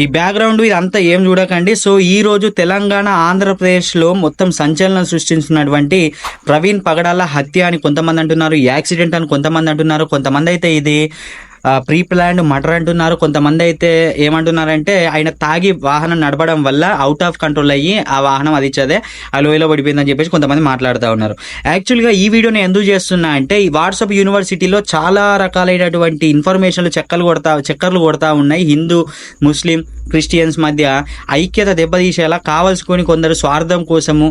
ఈ బ్యాక్గ్రౌండ్ ఇదంతా ఏం చూడకండి. సో ఈ రోజు తెలంగాణ ఆంధ్రప్రదేశ్లో మొత్తం సంచలనం సృష్టించినటువంటి ప్రవీణ్ పగడాల హత్య అని కొంతమంది అంటున్నారు యాక్సిడెంట్ అని కొంతమంది అంటున్నారు కొంతమంది అయితే ఇది ప్రీ ప్లాన్డ్ మర్డర్ అంటున్నారు. కొంతమంది అయితే ఏమంటున్నారంటే ఆయన తాగి వాహనం నడపడం వల్ల అవుట్ ఆఫ్ కంట్రోల్ అయ్యి ఆ వాహనం అది ఇచ్చదే ఆ లోయలో పడిపోయిందని చెప్పేసి కొంతమంది మాట్లాడుతూ ఉన్నారు. యాక్చువల్గా ఈ వీడియోని ఎందుకు చేస్తున్నా అంటే ఈ వాట్సాప్ యూనివర్సిటీలో చాలా రకాలైనటువంటి ఇన్ఫర్మేషన్లు చెక్కలు కొడతా చక్కర్లు కొడతా ఉన్నాయి. హిందూ ముస్లిం క్రిస్టియన్స్ మధ్య ఐక్యత దెబ్బతీసేలా కావలసుకొని కొందరు స్వార్థం కోసము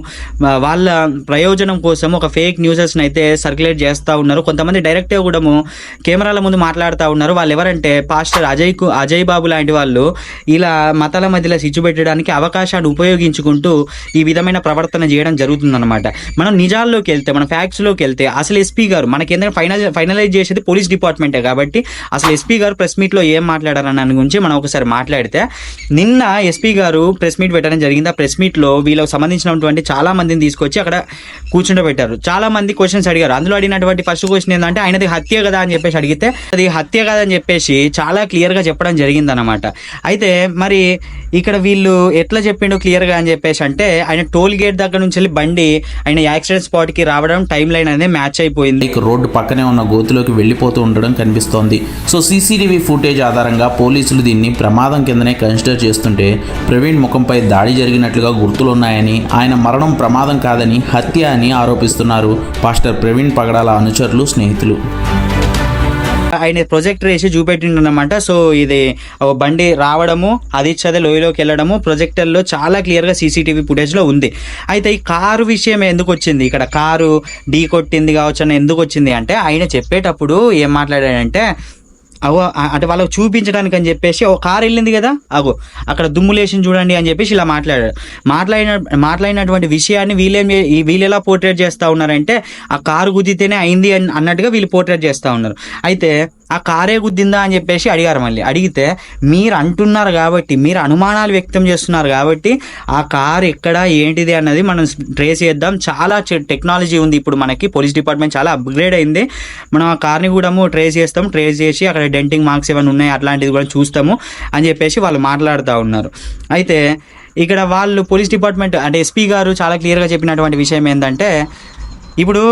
వాళ్ళ ప్రయోజనం కోసం ఒక ఫేక్ న్యూసెస్ని అయితే సర్క్యులేట్ చేస్తూ ఉన్నారు. కొంతమంది డైరెక్ట్గా కూడా కెమెరాల ముందు మాట్లాడుతూ ఉన్నారు. వాళ్ళు ఎవరంటే పాస్టర్ అజయ్కు అజయ్ బాబు లాంటి వాళ్ళు ఇలా మతాల మధ్యలో సిచ్చు పెట్టడానికి అవకాశాన్ని ఉపయోగించుకుంటూ ఈ విధమైన ప్రవర్తన చేయడం జరుగుతుందన్నమాట. మనం నిజాల్లోకి వెళ్తే మన ఫ్యాక్ట్స్లోకి వెళ్తే అసలు ఎస్పీ గారు మనకి ఏంటంటే ఫైనల్ ఫైనలైజ్ చేసేది పోలీస్ డిపార్ట్మెంటే కాబట్టి అసలు ఎస్పీ గారు ప్రెస్ మీట్లో ఏం మాట్లాడారన్న గురించి మనం ఒకసారి మాట్లాడితే నిన్న ఎస్పీ గారు ప్రెస్ మీట్ పెట్టడం జరిగింది. ఆ ప్రెస్ మీట్లో వీళ్ళకి సంబంధించినటువంటి చాలా మందిని తీసుకొచ్చి అక్కడ కూర్చుండబెట్టారు చాలా మంది క్వశ్చన్స్ అడిగారు. అందులో అడిగినటువంటి ఫస్ట్ క్వశ్చన్ ఏంటంటే ఆయనది హత్య కదా అని చెప్పేసి అడిగితే అది హత్య కదా అని చెప్పేసి చాలా క్లియర్గా చెప్పడం జరిగింది అనమాట అయితే మరి ఇక్కడ వీళ్ళు ఎట్లా చెప్పిండు క్లియర్గా అని చెప్పేసి అంటే ఆయన టోల్ గేట్ దగ్గర నుంచి వెళ్ళి బండి ఆయన యాక్సిడెంట్ స్పాట్కి రావడం టైం లైన్ అనేది మ్యాచ్ అయిపోయింది. రోడ్డు పక్కనే ఉన్న గోతులోకి వెళ్ళిపోతూ ఉండడం కనిపిస్తోంది. సో సీసీటీవీ ఫుటేజ్ ఆధారంగా పోలీసులు దీన్ని ప్రమాదం కిందనే కన్సిడర్ చేస్తుంటే ప్రవీణ్ ముఖంపై దాడి జరిగినట్లుగా గుర్తులున్నాయని ఆయన మరణం ప్రమాదం కాదని హత్య అని ఆరోపిస్తున్నారు పాస్టర్ ప్రవీణ్ పగడాల అనుచరులు స్నేహితులు. ఆయన ప్రొజెక్టర్ వేసి చూపెట్టిండనమాట సో ఇది ఒక బండి రావడము అది ఇచ్చదే లోయలోకి వెళ్ళడము ప్రొజెక్టర్లో చాలా క్లియర్గా సీసీటీవీ ఫుటేజ్లో ఉంది. అయితే ఈ కారు విషయం ఎందుకు వచ్చింది? ఇక్కడ కారు ఢీ కొట్టింది కావచ్చు అని ఎందుకు వచ్చింది అంటే ఆయన చెప్పేటప్పుడు ఏం మాట్లాడాడంటే అవో అంటే వాళ్ళకి చూపించడానికి అని చెప్పేసి ఒక కారు వెళ్ళింది కదా అగో అక్కడ దుమ్ములేసింది చూడండి అని చెప్పేసి ఇలా మాట్లాడారు. మాట్లాడిన మాట్లాడినటువంటి విషయాన్ని వీళ్ళేం వీళ్ళు ఎలా పోర్ట్రేట్ చేస్తూ ఉన్నారంటే ఆ కారు గుద్దితేనే అయింది అని అన్నట్టుగా వీళ్ళు పోర్ట్రేట్ చేస్తూ ఉన్నారు. అయితే ఆ కారే గుద్దిందా అని చెప్పేసి అడిగారు మళ్ళీ. అడిగితే మీరు అంటున్నారు కాబట్టి మీరు అనుమానాలు వ్యక్తం చేస్తున్నారు కాబట్టి ఆ కార్ ఎక్కడ ఏంటిది అన్నది మనం ట్రేస్ చేద్దాం. చాలా టెక్నాలజీ ఉంది ఇప్పుడు మనకి. పోలీస్ డిపార్ట్మెంట్ చాలా అప్గ్రేడ్ అయింది. మనం ఆ కార్ని కూడా ట్రేస్ చేస్తాం. ట్రేస్ చేసి అక్కడ డెంటింగ్ మార్క్స్ ఏమైనా ఉన్నాయి? అట్లాంటిది కూడా చూస్తాము అని చెప్పేసి వాళ్ళు మాట్లాడుతూ ఉన్నారు. అయితే ఇక్కడ వాళ్ళు పోలీస్ డిపార్ట్మెంట్ అంటే ఎస్పీ గారు చాలా క్లియర్గా చెప్పినటువంటి విషయం ఏంటంటే ఇప్పుడు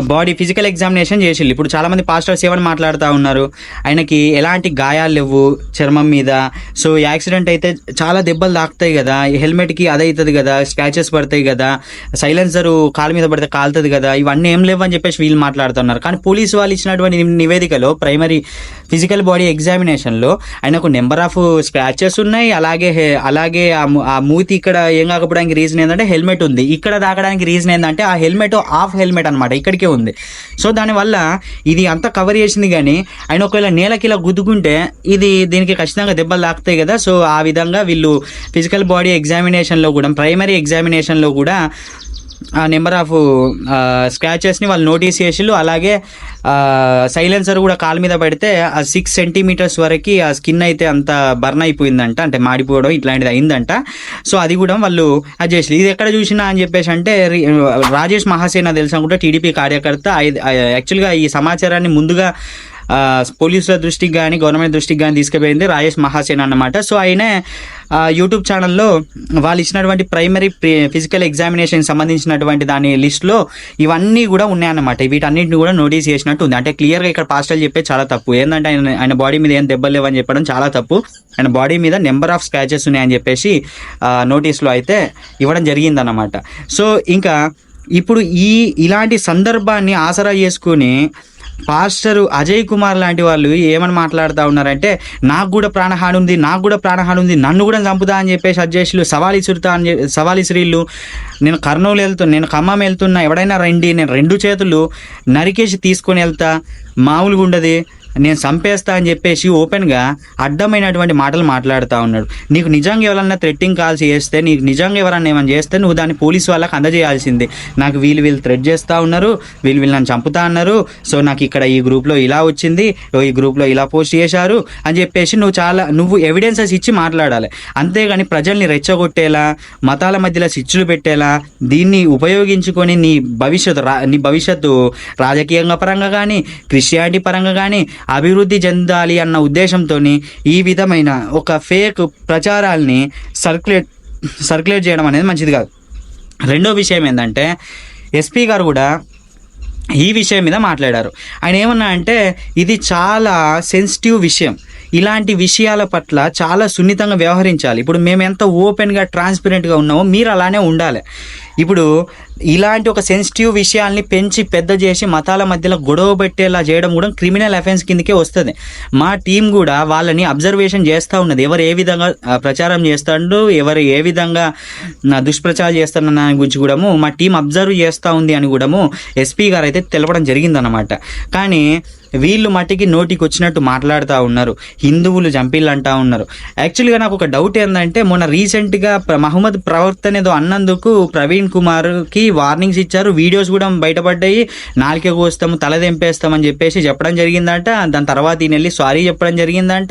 బాడీ ఫిజికల్ ఎగ్జామినేషన్ చేసిల్లు ఇప్పుడు చాలామంది పాస్టర్స్ ఏమని మాట్లాడుతూ ఉన్నారు? ఆయనకి ఎలాంటి గాయాలు లేవు చర్మం మీద. సో యాక్సిడెంట్ అయితే చాలా దెబ్బలు తాకుతాయి కదా. హెల్మెట్కి అదవుతుంది కదా. స్క్రాచెస్ పడతాయి కదా. సైలెన్సర్ కాలు మీద పడితే కాలుతుంది కదా. ఇవన్నీ ఏం లేవు అని చెప్పేసి వీళ్ళు మాట్లాడుతున్నారు. కానీ పోలీసు వాళ్ళు ఇచ్చినటువంటి నివేదికలో ప్రైమరీ ఫిజికల్ బాడీ ఎగ్జామినేషన్లో ఆయనకు నెంబర్ ఆఫ్ స్క్రాచెస్ ఉన్నాయి. అలాగే హె- అలాగే ఆ ఆ మూతి ఇక్కడ ఏం కాకపోవడానికి రీజన్ ఏంటంటే హెల్మెట్ ఉంది. ఇక్కడ తాకడానికి రీజన్ ఏంటంటే ఆ హెల్మెట్ ఆఫ్ హెల్మెట్ అనమాట ఇక్కడికే ఉంది. సో దానివల్ల ఇది అంతా కవర్ చేసింది కానీ ఆయన ఒకవేళ నేలకి ఇలా గుద్దుకుంటే ఇది దీనికి ఖచ్చితంగా దెబ్బలు తాకుతాయి కదా. సో ఆ విధంగా వీళ్ళు ఫిజికల్ బాడీ ఎగ్జామినేషన్లో కూడా ప్రైమరీ ఎగ్జామినేషన్లో కూడా నెంబర్ ఆఫ్ స్క్రాచెస్ని వాళ్ళు నోటీస్ చేసిళ్ళు. అలాగే సైలెన్సర్ కూడా కాలు మీద పడితే ఆ సిక్స్ సెంటీమీటర్స్ వరకు ఆ స్కిన్ అయితే అంత బర్న్ అయిపోయిందంట. అంటే మాడిపోవడం ఇట్లాంటిది అయిందంట. సో అది కూడా వాళ్ళు అది చేసి ఇది ఎక్కడ చూసినా అని చెప్పేసి అంటే రి- రాజేష్ మహాసేన తెలుసు అనుకుంటే టీడీపీ కార్యకర్త. యాక్చువల్గా ఈ సమాచారాన్ని ముందుగా పోలీసుల దృష్టికి కానీ గవర్నమెంట్ దృష్టికి కానీ తీసుకుపోయింది రాజేష్ మహాసేన్ అన్నమాట. సో ఆయనే యూట్యూబ్ ఛానల్లో వాళ్ళు ఇచ్చినటువంటి ప్రైమరీ ఫిజికల్ ఎగ్జామినేషన్ సంబంధించినటువంటి దాని లిస్ట్లో ఇవన్నీ కూడా ఉన్నాయన్నమాట. వీటన్నిటిని కూడా నోటీస్ చేసినట్టు ఉంది. అంటే క్లియర్గా ఇక్కడ పాస్టల్ చెప్పే చాలా తప్పు. ఏంటంటే ఆయన ఆయన బాడీ మీద ఏం దెబ్బలు లేవని చెప్పడం చాలా తప్పు. ఆయన బాడీ మీద నెంబర్ ఆఫ్ స్క్రాచెస్ ఉన్నాయని చెప్పేసి నోటీస్లో అయితే ఇవ్వడం జరిగిందన్నమాట. సో ఇంకా ఇప్పుడు ఈ ఇలాంటి సందర్భాన్ని ఆసరా చేసుకుని పాస్టర్ అజయ్ కుమార్ లాంటి వాళ్ళు ఏమని మాట్లాడుతూ ఉన్నారంటే నాకు కూడా ప్రాణహాని ఉంది నాకు కూడా ప్రాణహాని ఉంది నన్ను కూడా చంపుతా అని చెప్పేసి అధ్యక్షులు సవాల్ ఇసురుతా అని చెప్పి సవాల్ ఇసిరిళ్ళు నేను కర్నూలు వెళ్తున్నా నేను ఖమ్మం వెళ్తున్నా ఎవడైనా రండి నేను రెండు చేతులు నరికేసి తీసుకొని వెళ్తా మామూలుగా ఉండదు నేను చంపేస్తా అని చెప్పేసి ఓపెన్గా అడ్డమైనటువంటి మాటలు మాట్లాడుతూ ఉన్నాడు. నీకు నిజంగా ఎవరన్నా థ్రెట్టింగ్ కాల్స్ చేస్తే నీకు నిజంగా ఎవరన్నా ఏమైనా చేస్తే నువ్వు దాన్ని పోలీసు వాళ్ళకి అందజేయాల్సింది. నాకు వీళ్ళు వీళ్ళు థ్రెట్ చేస్తూ ఉన్నారు వీళ్ళు వీళ్ళు నన్ను చంపుతా అన్నారు సో నాకు ఇక్కడ ఈ గ్రూప్లో ఇలా వచ్చింది ఈ గ్రూప్లో ఇలా పోస్ట్ చేశారు అని చెప్పేసి నువ్వు చాలా నువ్వు ఎవిడెన్సెస్ ఇచ్చి మాట్లాడాలి. అంతేగాని ప్రజల్ని రెచ్చగొట్టేలా మతాల మధ్యలో సిచ్చులు పెట్టేలా దీన్ని ఉపయోగించుకొని నీ భవిష్యత్తు రా నీ భవిష్యత్తు రాజకీయంగా పరంగా కానీ క్రిస్టియానిటీ పరంగా కానీ అభివృద్ధి చెందాలి అన్న ఉద్దేశంతో ఈ విధమైన ఒక ఫేక్ ప్రచారాల్ని సర్క్యులేట్ సర్క్యులేట్ చేయడం అనేది మంచిది కాదు. రెండో విషయం ఏంటంటే ఎస్పీ గారు కూడా ఈ విషయం మీద మాట్లాడారు. ఆయన ఏమన్నా అంటే ఇది చాలా సెన్సిటివ్ విషయం. ఇలాంటి విషయాల పట్ల చాలా సున్నితంగా వ్యవహరించాలి. ఇప్పుడు మేము ఎంత ఓపెన్గా ట్రాన్స్పరెంట్గా ఉన్నామో మీరు అలానే ఉండాలి. ఇప్పుడు ఇలాంటి ఒక సెన్సిటివ్ విషయాల్ని పెంచి పెద్ద చేసి మతాల మధ్యలో గొడవ పెట్టేలా చేయడం కూడా క్రిమినల్ అఫెన్స్ కిందకే వస్తుంది. మా టీం కూడా వాళ్ళని అబ్జర్వేషన్ చేస్తూ ఉన్నది. ఎవరు ఏ విధంగా ప్రచారం చేస్తాడు ఎవరు ఏ విధంగా నా దుష్ప్రచారం చేస్తాడు దాని గురించి కూడా మా టీం అబ్జర్వ్ చేస్తూ ఉంది అని కూడాము ఎస్పీ గారు అయితే తెలపడం జరిగిందన్నమాట. కానీ వీళ్ళు మట్టికి నోటికి వచ్చినట్టు మాట్లాడుతూ ఉన్నారు. హిందువులు జంపిళ్ళు అంటా ఉన్నారు. యాక్చువల్గా నాకు ఒక డౌట్ ఏంటంటే మొన్న రీసెంట్గా ప్ర- మహమ్మద్ ప్రవర్తన ఏదో అన్నందుకు ప్రవీణ్ కుమార్కి వార్నింగ్స్ ఇచ్చారు. వీడియోస్ కూడా బయటపడ్డాయి. నాలుకే కోస్తాము తల తెంపేస్తామని చెప్పేసి చెప్పడం జరిగిందంట. దాని తర్వాత ఈయన వెళ్ళి సారీ చెప్పడం జరిగిందంట.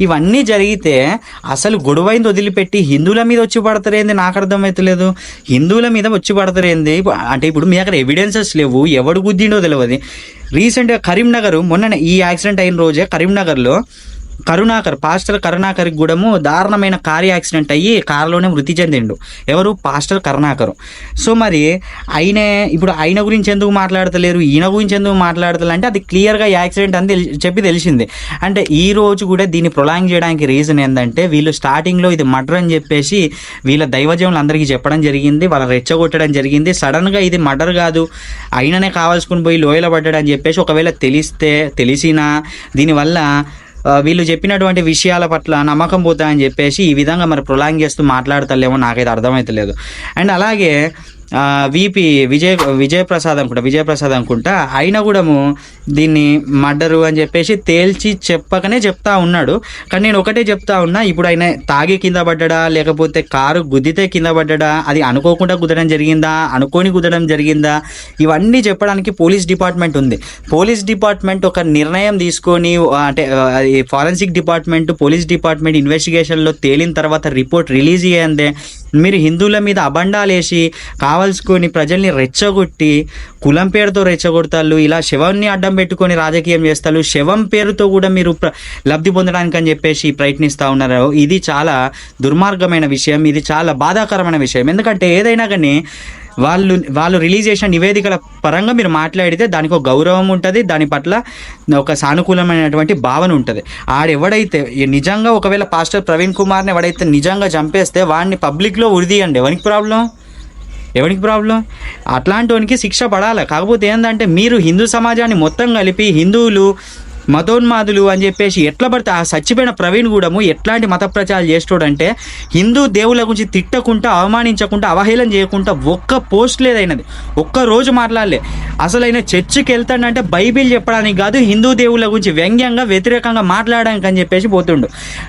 ఇవన్నీ జరిగితే అసలు గొడవైంది వదిలిపెట్టి హిందువుల మీద వచ్చి పడతారేంది? నాకు అర్థమవుతలేదు హిందువుల మీద వచ్చి పడతారేంది? అంటే ఇప్పుడు మీ దగ్గర ఎవిడెన్సెస్ లేవు. ఎవడు గుద్దిండో తెలియదు రీసెంట్గా కరీంనగర్ మొన్న ఈ యాక్సిడెంట్ అయిన రోజే కరీంనగర్లో కరుణాకర్ పాస్టర్ కరుణాకర్ కూడాము దారుణమైన కార్ యాక్సిడెంట్ అయ్యి కారులోనే మృతి చెందిండు. ఎవరు? పాస్టర్ కరుణాకర్. సో మరి ఆయనే ఇప్పుడు ఆయన గురించి ఎందుకు మాట్లాడతలేరు? ఈయన గురించి ఎందుకు మాట్లాడతలేరు అంటే అది క్లియర్గా యాక్సిడెంట్ అని చెప్పి తెలిసింది. అంటే ఈ రోజు కూడా దీన్ని ప్రొలాంగ్ చేయడానికి రీజన్ ఏంటంటే వీళ్ళు స్టార్టింగ్లో ఇది మర్డర్ అని చెప్పేసి వీళ్ళ దైవజనులు అందరికీ చెప్పడం జరిగింది వాళ్ళ రెచ్చగొట్టడం జరిగింది. సడన్గా ఇది మర్డర్ కాదు అయిననే కావాల్సుకుని పోయి లోయల అని చెప్పేసి ఒకవేళ తెలిస్తే తెలిసినా దీనివల్ల వీళ్ళు చెప్పినటువంటి విషయాల పట్ల నమ్మకం పోతాయని చెప్పేసి ఈ విధంగా మరి ప్రొలాంగ్ చేస్తూ మాట్లాడతలేమో నాకైతే అర్థమవుతలేదు అండ్ అలాగే విపి విజయ్ విజయప్రసాద్ అనుకుంటా విజయప్రసాద్ అనుకుంటా అయినా కూడా దీన్ని మర్డరు అని చెప్పేసి తేల్చి చెప్పకనే చెప్తా ఉన్నాడు. కానీ నేను ఒకటే చెప్తా ఉన్నా ఇప్పుడు ఆయన తాగి కింద పడ్డా లేకపోతే కారు గుద్దితే కింద పడ్డా అది అనుకోకుండా గుద్దడం జరిగిందా అనుకోని కుదరడం జరిగిందా ఇవన్నీ చెప్పడానికి పోలీస్ డిపార్ట్మెంట్ ఉంది. పోలీస్ డిపార్ట్మెంట్ ఒక నిర్ణయం తీసుకొని అంటే ఫారెన్సిక్ డిపార్ట్మెంట్ పోలీస్ డిపార్ట్మెంట్ ఇన్వెస్టిగేషన్లో తేలిన తర్వాత రిపోర్ట్ రిలీజ్ చేయందే మీరు హిందువుల మీద అబండాలేసి కావాల్సుకొని ప్రజల్ని రెచ్చగొట్టి కులం పేరుతో రెచ్చగొడతారు ఇలా శవాన్ని అడ్డం పెట్టుకొని రాజకీయం చేస్తారు శవం పేరుతో కూడా మీరు లబ్ధి పొందడానికి అని చెప్పేసి ప్రయత్నిస్తూ ఉన్నారు. ఇది చాలా దుర్మార్గమైన విషయం ఇది చాలా బాధాకరమైన విషయం. ఎందుకంటే ఏదైనా కానీ వాళ్ళు వాళ్ళు రిలీజ్ చేసిన నివేదికల పరంగా మీరు మాట్లాడితే దానికి ఒక గౌరవం ఉంటుంది దాని పట్ల ఒక సానుకూలమైనటువంటి భావన ఉంటుంది. ఆడెవడైతే నిజంగా ఒకవేళ పాస్టర్ ప్రవీణ్ కుమార్ని ఎవడైతే నిజంగా చంపేస్తే వాడిని పబ్లిక్లో ఉరిదీయండి. ఎవరికి ప్రాబ్లం ఎవరికి ప్రాబ్లం అట్లాంటి వానికి శిక్ష పడాలి? కాకపోతే ఏంటంటే మీరు హిందూ సమాజాన్ని మొత్తం కలిపి హిందువులు మతోన్మాదులు అని చెప్పేసి ఎట్లా పడితే ఆ చచ్చిపోయిన ప్రవీణ్ కూడాము ఎట్లాంటి మత ప్రచారాలు చేస్తాడంటే హిందూ దేవుళ్ళ గురించి తిట్టకుండా అవమానించకుండా అవహేళన చేయకుండా ఒక్క పోస్ట్ లేదైనది. ఒక్క రోజు మాట్లాడలే. అసలు ఆయన చర్చికి వెళ్తాడంటే బైబిల్ చెప్పడానికి కాదు హిందూ దేవుళ్ళ గురించి వ్యంగ్యంగా వ్యతిరేకంగా మాట్లాడడానికి అని చెప్పేసి పోతుండు.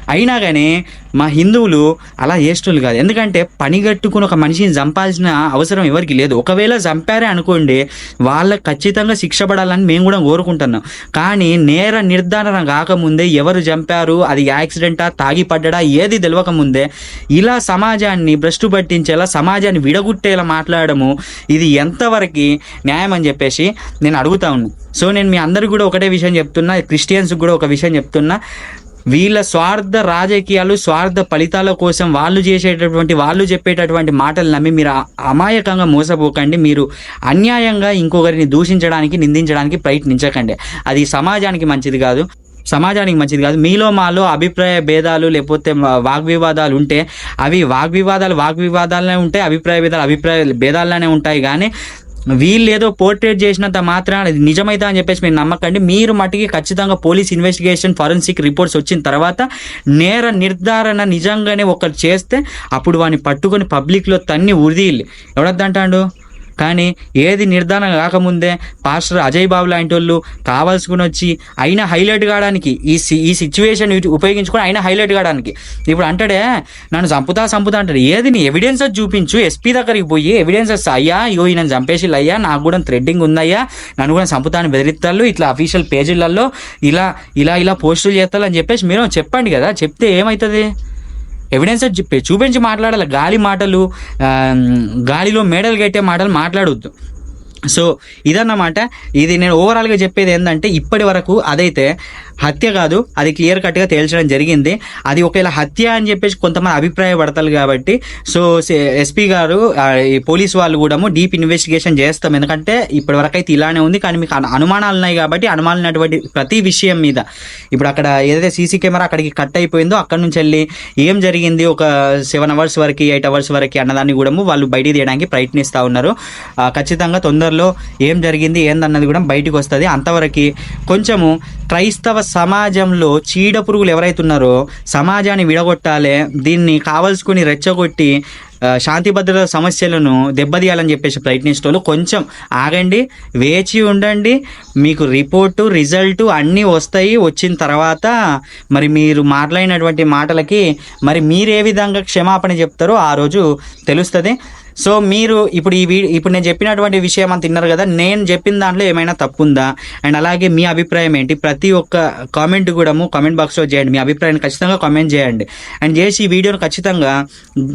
అయినా కానీ మా హిందువులు అలా చేస్తులు కాదు. ఎందుకంటే పనిగట్టుకుని ఒక మనిషిని చంపాల్సిన అవసరం ఎవరికి లేదు. ఒకవేళ చంపారే అనుకోండి వాళ్ళకి ఖచ్చితంగా శిక్ష పడాలని మేము కూడా కోరుకుంటున్నాం. కానీ నేర నిర్ధారణ కాకముందే ఎవరు చంపారు అది యాక్సిడెంటా తాగి పడ్డడా ఏది తెలియకముందే ఇలా సమాజాన్ని భ్రష్టు పట్టించేలా సమాజాన్ని విడగొట్టేలా మాట్లాడము ఇది ఎంతవరకు న్యాయం అని చెప్పేసి నేను అడుగుతా ఉన్నాను సో నేను మీ అందరికి కూడా ఒకటే విషయం చెప్తున్నా క్రిస్టియన్స్కి కూడా ఒక విషయం చెప్తున్నా. వీళ్ళ స్వార్థ రాజకీయాలు స్వార్థ ఫలితాల కోసం వాళ్ళు చేసేటటువంటి వాళ్ళు చెప్పేటటువంటి మాటలు నమ్మి మీరు అమాయకంగా మోసపోకండి. మీరు అన్యాయంగా ఇంకొకరిని దూషించడానికి నిందించడానికి ప్రయత్నించకండి. అది సమాజానికి మంచిది కాదు. సమాజానికి మంచిది కాదు. మీలో మాలో అభిప్రాయ భేదాలు లేకపోతే వాగ్వివాదాలు ఉంటే అవి వాగ్వివాదాలు వాగ్వివాదాలనే ఉంటాయి అభిప్రాయ భేదాలు అభిప్రాయ భేదాలనే ఉంటాయి. కానీ వీళ్ళు ఏదో పోర్ట్రేట్ చేసినంత మాత్రాన అది నిజమైతే అని చెప్పేసి మీరు నమ్మకండి. మీరు మటుకి ఖచ్చితంగా పోలీస్ ఇన్వెస్టిగేషన్ ఫారెన్సిక్ రిపోర్ట్స్ వచ్చిన తర్వాత నేర నిర్ధారణ నిజంగానే ఒకరు చేస్తే అప్పుడు వాడిని పట్టుకొని పబ్లిక్లో తన్ని ఉరిదీళ్ళు ఎవడద్దంటాడు? కానీ ఏది నిర్ధారణ కాకముందే పాస్టర్ అజయ్ బాబు లాంటి వాళ్ళు కావాల్సుకుని వచ్చి అయినా హైలైట్ కావడానికి ఈ సి- ఈ సిచ్యువేషన్ ఉపయోగించుకొని అయినా హైలైట్ కావడానికి. ఇప్పుడు అంటాడే నన్ను చంపుతా చంపుతా అంటాడు. ఏది నీ ఎవిడెన్స్ చూపించు. ఎస్పీ దగ్గరికి పోయి ఎవిడెన్సెస్ అయ్యా ఇగో ఈయన చంపేసి అయ్యా నాకు కూడా థ్రెడ్డింగ్ ఉందయ్యా. నన్ను కూడా చంపుతాను బెదిరిస్తారు ఇట్లా అఫీషియల్ పేజీలలో ఇలా ఇలా ఇలా పోస్టులు చేస్తారు అని చెప్పేసి మీరు చెప్పండి కదా. చెప్తే ఏమవుతుంది ఎవిడెన్స్ చెప్పి చూపించి మాట్లాడాలి. గాలి మాటలు గాలిలో మేడలు కట్టే మాటలు మాట్లాడొద్దు. సో ఇదన్నమాట. ఇది నేను ఓవరాల్గా చెప్పేది ఏంటంటే ఇప్పటి వరకు అదైతే హత్య కాదు అది క్లియర్ కట్గా తేల్చడం జరిగింది. అది ఒకవేళ హత్య అని చెప్పేసి కొంతమంది అభిప్రాయపడతారు కాబట్టి సో ఎస్పీ గారు ఈ పోలీస్ వాళ్ళు కూడా డీప్ ఇన్వెస్టిగేషన్ చేస్తాం. ఎందుకంటే ఇప్పటి వరకు అయితే ఇలానే ఉంది. కానీ మీకు అను- అనుమానాలు ఉన్నాయి కాబట్టి అనుమానాలైనటువంటి ప్రతి విషయం మీద. ఇప్పుడు అక్కడ ఏదైతే సీసీ కెమెరా అక్కడికి కట్ అయిపోయిందో అక్కడ నుంచి వెళ్ళి ఏం జరిగింది? ఒక సెవెన్ అవర్స్ వరకు ఎయిట్ అవర్స్ వరకు అన్నదాన్ని కూడా వాళ్ళు బయటికి తీయడానికి ప్రయత్నిస్తూ ఉన్నారు. ఖచ్చితంగా తొందరలో ఏం జరిగింది ఏందన్నది కూడా బయటికి వస్తుంది. అంతవరకు కొంచెము క్రైస్తవ సమాజంలో చీడ పురుగులు ఎవరైతే ఉన్నారో సమాజాన్ని విడగొట్టాలి దీన్ని కావలసుకుని రెచ్చగొట్టి శాంతి భద్రత సమస్యలను దెబ్బతీయాలని చెప్పేసి ప్రయత్నించే కొంచెం ఆగండి వేచి ఉండండి. మీకు రిపోర్టు రిజల్ట్ అన్నీ వస్తాయి. వచ్చిన తర్వాత మరి మీరు మాట్లాడినటువంటి మాటలకి మరి మీరు ఏ విధంగా క్షమాపణ చెప్తారో ఆ రోజు తెలుస్తుంది. సో మీరు ఇప్పుడు ఈ ఇప్పుడు నేను చెప్పినటువంటి విషయం అంత తిన్నారు కదా నేను చెప్పిన దాంట్లో ఏమైనా తప్పు ఉందా అండ్ అలాగే మీ అభిప్రాయం ఏంటి? ప్రతి ఒక్క కామెంట్ కూడా కామెంట్ బాక్స్లో చేయండి. మీ అభిప్రాయాన్ని ఖచ్చితంగా కామెంట్ చేయండి. అండ్ చేసి ఈ వీడియోని ఖచ్చితంగా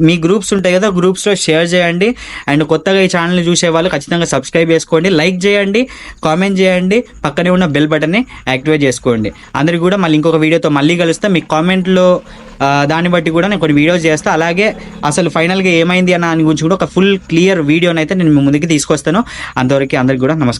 మీ గ్రూప్స్ ఉంటాయి కదా గ్రూప్స్లో షేర్ చేయండి. అండ్ కొత్తగా ఈ ఛానల్ని చూసే వాళ్ళు ఖచ్చితంగా సబ్స్క్రైబ్ చేసుకోండి. లైక్ చేయండి కామెంట్ చేయండి పక్కనే ఉన్న బెల్ బటన్ని యాక్టివేట్ చేసుకోండి. అందరికి కూడా మళ్ళీ ఇంకొక వీడియోతో మళ్ళీ కలుస్తే. మీ కామెంట్లో దాన్ని బట్టి కూడా నేను కొన్ని వీడియోస్ చేస్తా. అలాగే అసలు ఫైనల్గా ఏమైంది అన్న దాని గురించి కూడా ఒక ఫుల్ క్లియర్ వీడియోని అయితే నేను మీ ముందుకి తీసుకొస్తాను. అంతవరకు అందరికి కూడా నమస్కారం.